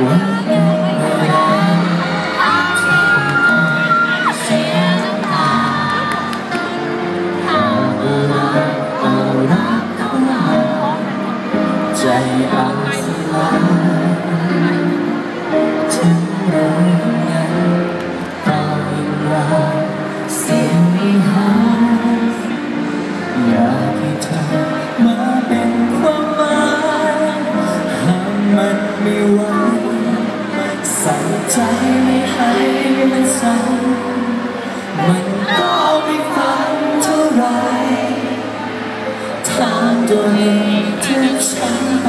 Uhum. ใจไม่ให้มันสั่นมันก็ไม่ฟังเท่าไรทางตัวเองที่ฉัน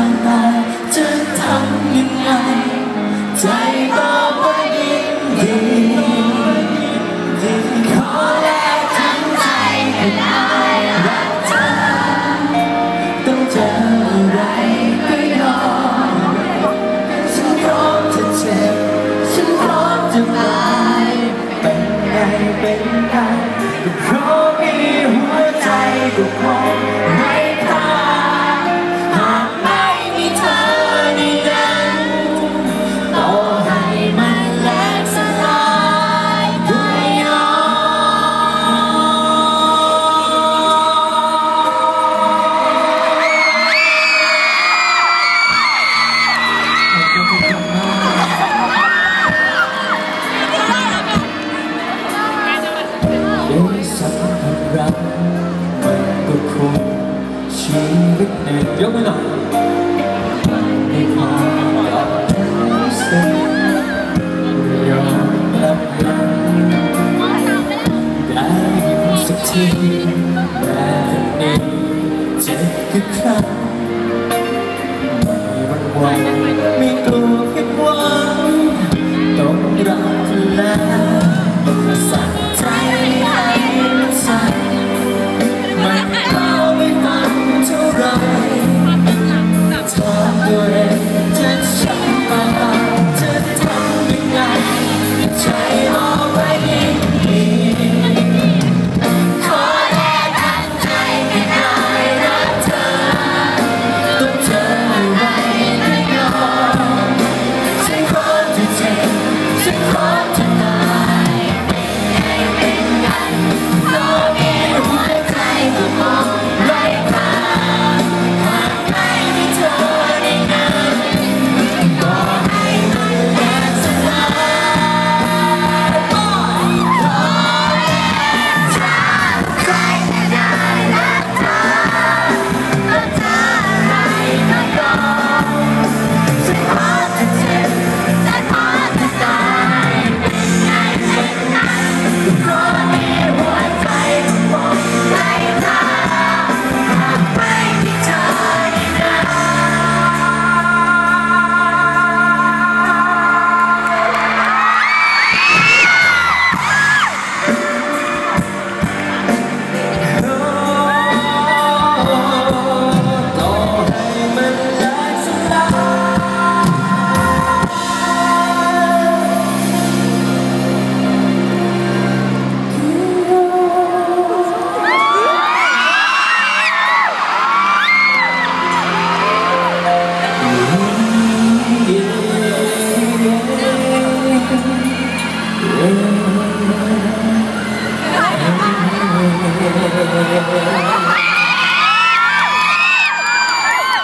ทุกคนไม่หากไม่มีเธอในนั้นต่อให้มันแหลกสลายก็ยด้สักพัรัก Yo me no. ที่แบบนี้เจ็บทุกครั้งมีวันวัน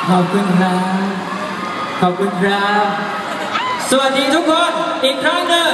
ขอบคุณครับ ขอบคุณครับ สวัสดีทุกคน อีกครั้งหนึ่ง